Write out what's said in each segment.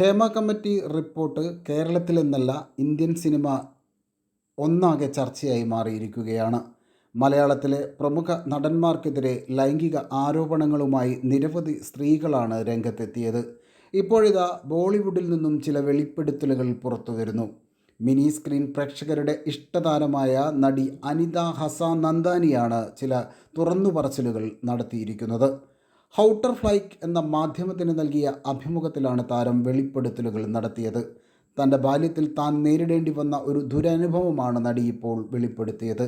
Hema committee report കേരളത്തിൽ എന്നല്ല Indian cinema ഒന്നാകെ ചർച്ചയായി മാറിയിരിക്കുകയാണ്. മലയാളത്തിലെ പ്രമുഖ നടന്മാർക്കെതിരെ ലൈംഗിക ആരോപണങ്ങളുമായി നിരവധി സ്ത്രീകളാണ് രംഗത്തെത്തിയത്. ഇപ്പോഴിതാ ബോളിവുഡിൽ നിന്നും ചില വെളിപ്പെടുത്തലുകൾ പുറത്തു വരുന്നു മിനി സ്ക്രീൻ പ്രേക്ഷകരുടെ ഇഷ്ടതാരമായ നടി അനിത ഹസ നന്ദാനിയാണ് ചില തുറന്നു പറച്ചിലുകൾ നടത്തിയിരിക്കുന്നത്. ഹൗട്ടർ ഫ്ലൈക്ക് എന്ന മാധ്യമത്തിന് നൽകിയ അഭിമുഖത്തിലാണ് താരം വെളിപ്പെടുത്തലുകൾ നടത്തിയത്. തന്റെ ബാല്യത്തിൽ താൻ നേരിടേണ്ടി വന്ന ഒരു ദുരനുഭവമാണ് നടി ഇപ്പോൾ വെളിപ്പെടുത്തിയത്.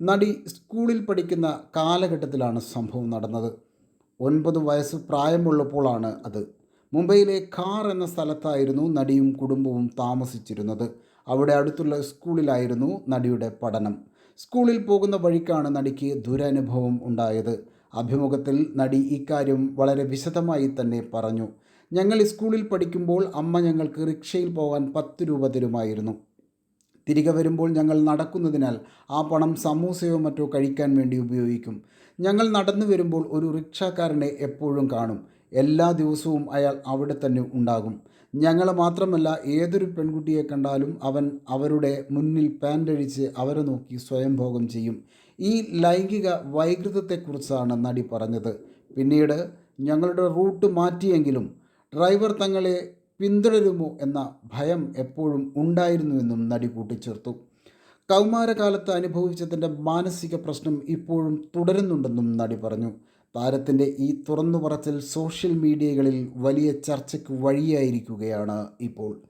നടി സ്കൂളിൽ പഠിക്കുന്ന കാലഘട്ടത്തിലാണ് സംഭവം നടന്നത്. ഒൻപത് വയസ്സ് പ്രായമുള്ളപ്പോഴാണ് അത്. മുംബൈയിലെ കാർ എന്ന സ്ഥലത്തായിരുന്നു നടിയും കുടുംബവും താമസിച്ചിരുന്നത്. അവിടെ അടുത്തുള്ള സ്കൂളിലായിരുന്നു നടിയുടെ പഠനം. സ്കൂളിൽ പോകുന്ന വഴിക്കാണ് നടിക്ക് ദുരനുഭവം ഉണ്ടായത്. അഭിമുഖത്തിൽ നടി ഇക്കാര്യം വളരെ വിശദമായി തന്നെ പറഞ്ഞു. ഞങ്ങൾ സ്കൂളിൽ പഠിക്കുമ്പോൾ അമ്മ ഞങ്ങൾക്ക് റിക്ഷയിൽ പോകാൻ പത്ത് രൂപ തരുമായിരുന്നു. തിരികെ വരുമ്പോൾ ഞങ്ങൾ നടക്കുന്നതിനാൽ ആ പണം സമൂസയോ മറ്റോ കഴിക്കാൻ വേണ്ടി ഉപയോഗിക്കും. ഞങ്ങൾ നടന്നു വരുമ്പോൾ ഒരു റിക്ഷാക്കാരനെ എപ്പോഴും കാണും. എല്ലാ ദിവസവും അയാൾ അവിടെ തന്നെ ഉണ്ടാകും. ഞങ്ങൾ മാത്രമല്ല ഏതൊരു പെൺകുട്ടിയെ കണ്ടാലും അവൻ അവരുടെ മുന്നിൽ പാന്റഴിച്ച് അവരെ നോക്കി സ്വയംഭോഗം ചെയ്യും. ഈ ലൈംഗിക വൈകൃതത്തെക്കുറിച്ചാണ് നടി പറഞ്ഞത്. പിന്നീട് ഞങ്ങളുടെ റൂട്ട് മാറ്റിയെങ്കിലും ഡ്രൈവർ തങ്ങളെ പിന്തുടരുമോ എന്ന ഭയം എപ്പോഴും ഉണ്ടായിരുന്നുവെന്നും നടി കൂട്ടിച്ചേർത്തു. കൗമാരകാലത്ത് അനുഭവിച്ചതിന്റെ മാനസിക പ്രശ്നം ഇപ്പോഴും തുടരുന്നുണ്ടെന്നും നടി പറഞ്ഞു. താരത്തിന്റെ ഈ തുറന്നു പറച്ചിൽ സോഷ്യൽ മീഡിയകളിൽ വലിയ ചർച്ചയ്ക്ക് വഴിയായിരിക്കുകയാണ് ഇപ്പോൾ.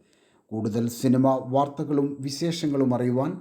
കൂടുതൽ സിനിമ വാർത്തകളും വിശേഷങ്ങളും അറിയുവാൻ